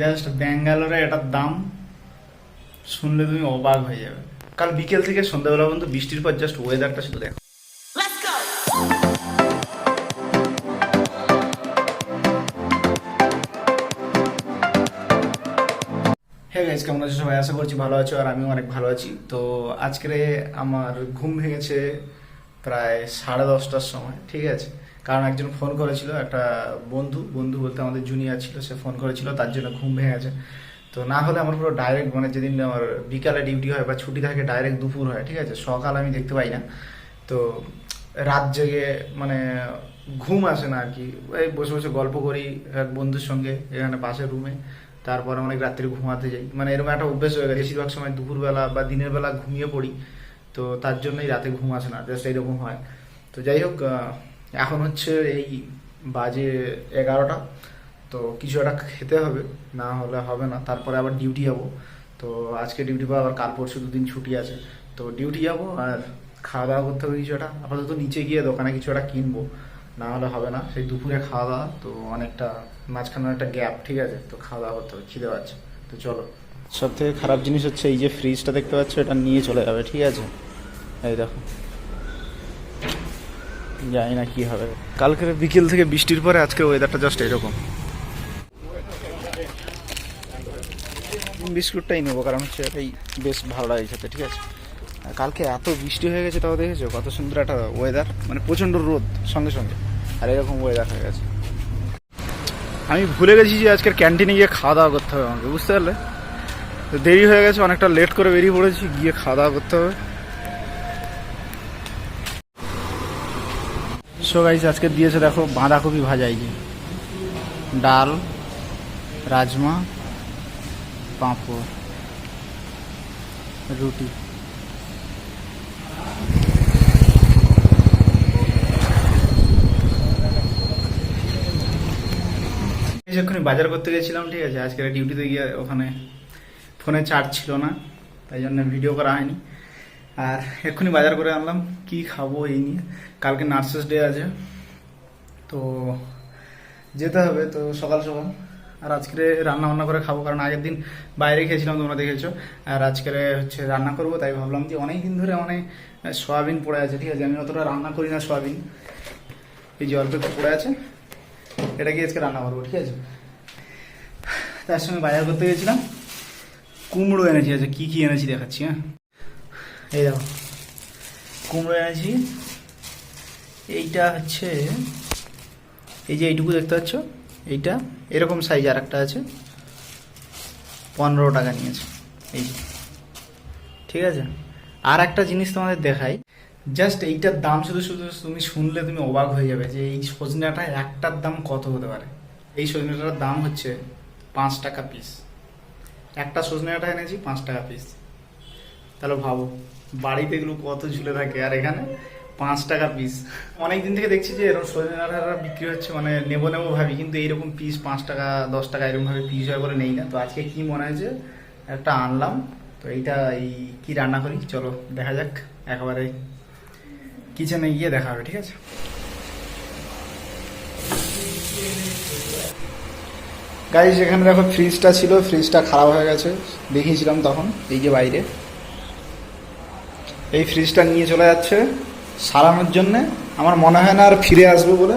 Just ব্যাঙ্গালোরে এটার দাম শুনলে তুমি অবাক হয়ে যাবে। কাল বিকেল থেকে সন্ধ্যাবেলা পর্যন্ত বৃষ্টির পর জাস্ট ওয়েদারটা শুধু দেখো। হ্যাঁ গাইজ কেমন আছো সবাই? আশা করছি ভালো আছো আর আমিও অনেক ভালো আছি। তো আজকে আমার ঘুম ভেঙেছে প্রায় সাড়ে দশটার সময় ঠিক আছে? কারণ একজন ফোন করেছিল, একটা বন্ধু বন্ধু বলতে আমাদের জুনিয়র ছিল, সে ফোন করেছিল, তার জন্য ঘুম ভেঙেছে তো না হলে আমার পুরো ডাইরেক্ট মানে যেদিন আমার বিকালে ডিউটি হয় বা ছুটি থাকে ডাইরেক্ট দুপুর হয়, ঠিক আছে? সকাল আমি দেখতে পাই না। তো রাত জেগে মানে ঘুম আসে না আর কি। এই বসে বসে গল্প করি এক বন্ধুর সঙ্গে এখানে পাশের রুমে তারপরে অনেক রাত্রে ঘুমাতে যাই। মানে এরকম একটা অভ্যেস হয়ে গেছে। বেশিরভাগ সময় দুপুরবেলা বা দিনের বেলা ঘুমিয়ে পড়ি। তো তার জন্যই রাতে ঘুম আসে না। জাস্ট এইরকম হয়। তো যাই হোক এখন হচ্ছে এই বাজে এগারোটা, তো কিছু একটা খেতে হবে, না হলে হবে না। তারপরে আবার ডিউটি যাব। তো আজকে ডিউটি পাবো আবার কাল পরশু দুদিন ছুটি আছে। তো ডিউটি যাব আর খাওয়া দাওয়া করতে হবে কিছু একটা। আপাতত নিচে গিয়ে দোকানে কিছু একটা কিনবো, না হলে হবে না। সেই দুপুরে খাওয়া দাওয়া, তো অনেকটা মাঝখানে একটা গ্যাপ, ঠিক আছে? তো খাওয়া দাওয়া করতে হবে, খিদে পাচ্ছে। তো চলো। সব থেকে খারাপ জিনিস হচ্ছে এই যে ফ্রিজটা দেখতে পাচ্ছ, এটা নিয়ে চলে যাবে, ঠিক আছে? এই দেখো। জানি না কি হবে। কালকে বিকেল থেকে বৃষ্টির পরে আজকে ওয়েদারটা জাস্ট এরকম। বিস্কুটটাই নেব কারণ হচ্ছে এটাই বেশ ভালো লাগে খেতে ঠিক আছে? আর কালকে এত বৃষ্টি হয়ে গেছে তাও দেখেছ? কত সুন্দর একটা ওয়েদার মানে প্রচণ্ড রোদ সঙ্গে সঙ্গে। আর এরকম ওয়েদার হয়ে গেছে। আমি ভুলে গেছি যে আজকের ক্যান্টিনে গিয়ে খাওয়া দাওয়া করতে হবে আমাকে বুঝতে পারলে? দেরি হয়ে গেছে অনেকটা লেট করে বেরিয়ে পড়েছি গিয়ে খাওয়া দাওয়া করতে হবে। সো গাইস আজকে দিয়েছে দেখো বাঁধাকপি ভাজা এই যে ডাল রাজমা পাঁপড় রুটি যখনই বাজার করতে গেছিলাম ঠিক আছে আজকে ডিউটিতে গিয়ে ওখানে ফোনে চার্জ ছিল না তাই জন্য ভিডিও করা হয়নি আর এক্ষুনি বাজার করে আনলাম, কি খাব এই নিয়ে। কালকে নার্সেস ডে আছে। তো যেতে হবে, তো সকাল সকাল। আর আজকে রান্না বান্না করে খাব, কারণ আগের দিন বাইরে খেয়েছিলাম, তোমরা দেখেছ। আর আজকে হচ্ছে রান্না করব, তাই ভাবলাম যে অনেক দিন ধরে অনেক সয়াবিন পড়ে আছে, ঠিক আছে? আমি অতটা রান্না করি না সয়াবিন। এই যে অল্প একটু পড়ে আছে। এটা কি আজকে রান্না করব, ঠিক আছে? তার সঙ্গে বাজার করতে গেছিলাম। কুমড়ো এনেছি আছে কী কী এনেছি দেখাচ্ছি হ্যাঁ? এই দেখো। কুমড়ো এনেছি এইটা হচ্ছে, এই যে এইটুকু দেখতে পাচ্ছ, এইটা এরকম সাইজ আর একটা আছে। পনেরো টাকা নিয়েছে। এই ঠিক আছে? আর একটা জিনিস তোমাদের দেখাই। জাস্ট এইটার দাম শুধু শুধু তুমি শুনলে তুমি অবাক হয়ে যাবে যে এই সজনাটা একটার দাম কত হতে পারে? এই সজনাটার দাম হচ্ছে পাঁচ টাকা পিস একটা সজনে ডাঁটা এনেছি, পাঁচ টাকা পিস তাহলে ভাবো, বাড়িতে এগুলো কত ঝুলে থাকে, আর এখানে পাঁচ টাকা পিস অনেক দিন থেকে দেখছি যে এরকম সজনে বিক্রি হচ্ছে মানে নেব নেব ভাবি, কিন্তু এইরকম পিস পাঁচ টাকা, দশ টাকা এরকমভাবে পিস হয় বলে নেই না। তো আজকে কি মনে হয়েছে একটা আনলাম, তো এইটা এই কি রান্না করি? চলো, দেখা যাক, একেবারে কিচেনে গিয়ে দেখা হবে, ঠিক আছে? গাড়ি এখানে দেখো ফ্রিজটা ছিল ফ্রিজটা খারাপ হয়ে গেছে, দেখিয়েছিলাম তখন, এই যে বাইরে। এই ফ্রিজটা নিয়ে চলে যাচ্ছে। সারানোর জন্যে। আমার মনে হয় না আর ফিরে আসবে বলে।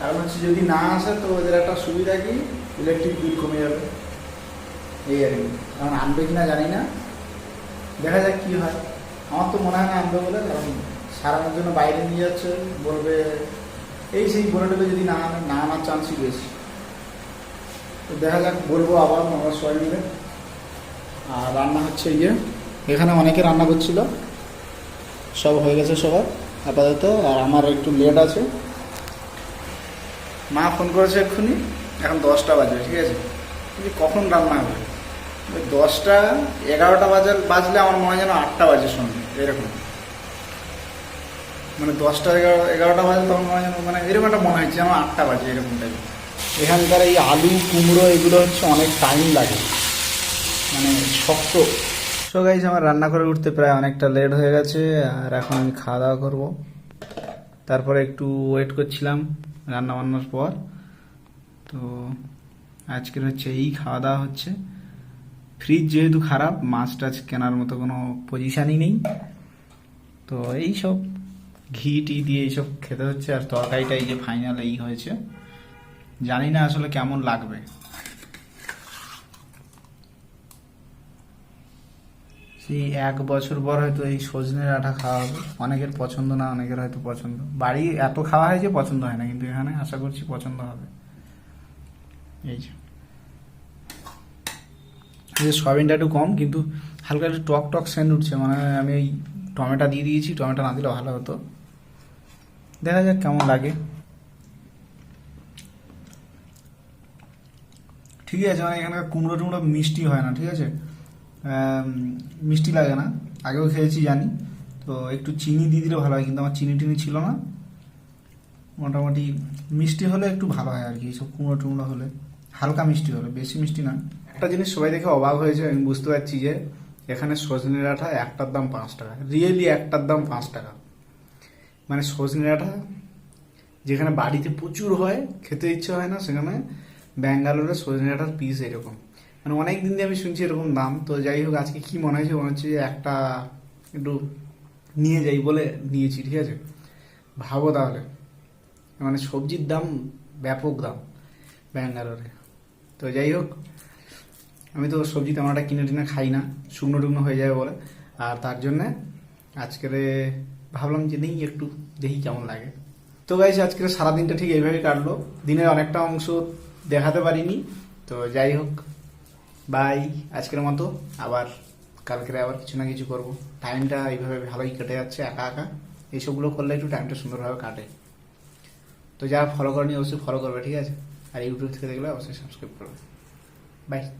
কারণ হচ্ছে যদি না আসে, তো ওদের একটা সুবিধা কি? ইলেকট্রিক বিল কমে যাবে। এই আর কি। কারণ আনবে কিনা জানি না। দেখা যাক কি হয়। আমার তো মনে হয় না আনবে বলে, কারণ সারানোর জন্য বাইরে নিয়ে যাচ্ছে, বলবে, এই সেই বলে যদি না আনে, না আনার চান্সই বেশি। তো দেখা যাক, বলব আবার, আমরা সবাই মিলে। আর রান্না হচ্ছে ইয়ে এখানে অনেকে রান্না করছিল। সব হয়ে গেছে সবার, আপাতত। আর আমার একটু লেট আছে। মা ফোন করেছে এক্ষুনি। এখন দশটা বাজে ঠিক আছে? কখন রান্না হবে? দশটা, এগারোটা বাজার বাজলে আমার মনে হয় যেন আটটা বাজে সন্ধ্যে এরকম। মানে দশটা, এগারো এগারোটা বাজে তখন মনে হয় যেন মানে এরকম একটা মনে হচ্ছে যেন আটটা বাজে, এরকম টাইপ এখানকার এই আলু, কুমড়ো, এগুলো হচ্ছে অনেক টাইম লাগে। মানে শক্ত। সো গাইজ আমার রান্না করে উঠতে প্রায় অনেকটা লেট হয়ে গেছে, আর এখন আমি খাওয়া দাওয়া করব। তারপরে একটু ওয়েট করছিলাম রান্না বান্নার পর। তো আজকের হচ্ছে এই খাওয়া দাওয়া হচ্ছে। ফ্রিজ যেহেতু খারাপ, মাছ টাছ কেনার মতো কোনো পজিশানই নেই। তো এই সব ঘি টি দিয়ে এইসব খেতে হচ্ছে, আর তরকারিটা এই যে ফাইনাল এই হয়েছে। জানি না আসলে কেমন লাগবে। সেই এক বছর পর হয়তো এই সজনের আঠা খাওয়া হবে। অনেকের পছন্দ না, অনেকের হয়তো পছন্দ। বাড়ি এত খাওয়া হয় যে পছন্দ হয় না, কিন্তু এখানে আশা করছি পছন্দ হবে। এই যে। সয়াবিনটা একটু কম, কিন্তু হালকা একটু টক টক সেন্ট উঠছে। মানে আমি ওই টমেটো দিয়ে দিয়েছি, টমেটো না দিলে ভালো হতো। দেখা যাক কেমন লাগে। ঠিকই আছে মানে এখানকার কুমড়ো টুমড়ো মিষ্টি হয় না, ঠিক আছে? মিষ্টি লাগে না। আগেও খেয়েছি, জানি। তো একটু চিনি দিয়ে দিলে ভালো হয়, কিন্তু আমার চিনি টিনি ছিল না। মোটামুটি মিষ্টি হলে একটু ভালো হয় আর কি সব কুমড়ো টুমড়ো হলে। হালকা মিষ্টি হলে, বেশি মিষ্টি না। একটা জিনিস সবাই দেখে অবাক হয়েছে, আমি বুঝতে পারছি যে এখানে সজনে ডাঁটা একটার দাম পাঁচ টাকা। রিয়েলি একটার দাম পাঁচ টাকা। মানে সজনে ডাঁটা যেখানে বাড়িতে প্রচুর হয়, খেতে ইচ্ছে হয় না, সেখানে ব্যাঙ্গালোরে সজনে ডাঁটার পিস এরকম। মানে অনেক দিন দিয়ে আমি শুনছি এরকম দাম, তো যাই হোক আজকে কি মনে হয়েছে, মনে হচ্ছে যে একটা একটু নিয়ে যাই বলে নিয়েছি, ঠিক আছে? ভাবো তাহলে। মানে সবজির দাম ব্যাপক দাম ব্যাঙ্গালোরে। তো যাই হোক, আমি তো সবজি তেমন একটা কিনে টিনে খাই না, শুকনো টুকনো হয়ে যাবে বলে। আর তার জন্যে আজকের ভাবলাম যে নেই একটু, দেখি কেমন লাগে। তো গাইছে আজকের সারাদিনটা ঠিক এইভাবে কাটলো। দিনের অনেকটা অংশ দেখাতে পারিনি। তো যাই হোক বাই আজকের মতো আবার কালকের আবার কিছু না কিছু করব। টাইমটা এইভাবে ভালোই কেটে যাচ্ছে একা একা। এইসবগুলো করলে একটু টাইমটা সুন্দরভাবে কাটে। তো যারা ফলো করেনি, অবশ্যই ফলো করবে, ঠিক আছে? আর ইউটিউব থেকে দেখলে অবশ্যই সাবস্ক্রাইব করবে। বাই